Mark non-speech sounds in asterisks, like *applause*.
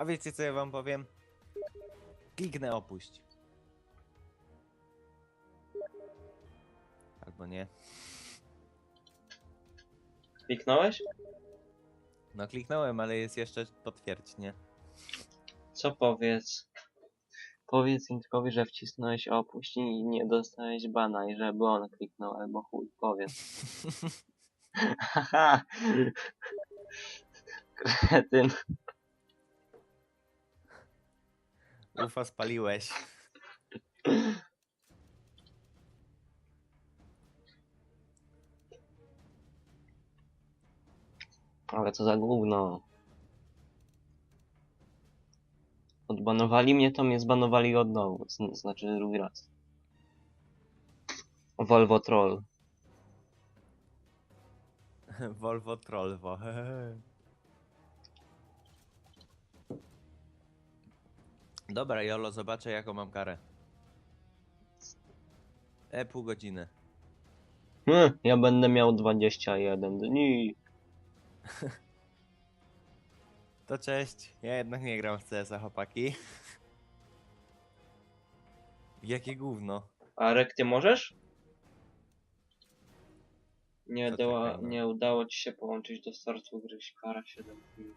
A wiecie co ja wam powiem? Kliknę opuść. Albo nie. Kliknąłeś? No kliknąłem, ale jest jeszcze potwierdź, nie? Co powiedz? Powiedz Intkowi, że wcisnąłeś opuść i nie dostałeś bana i żeby on kliknął albo chuj, powiedz. *laughs* Haha! Kretyn. Ufa spaliłeś. Ale co za gówno. Odbanowali mnie, to mnie zbanowali od nowa, zn- znaczy drugi raz. Volvo Troll. *laughs* Volvo Trollwo. *laughs* Dobra, Jolo, zobaczę jaką mam karę. E, pół godziny. Hm, ja będę miał 21 dni. *laughs* To cześć. Ja jednak nie gram w CS-a, chłopaki. *laughs* Jakie gówno. Arek, ty możesz? Nie, czekaj, no. nie udało ci się połączyć do startu gry Kara 7 dni.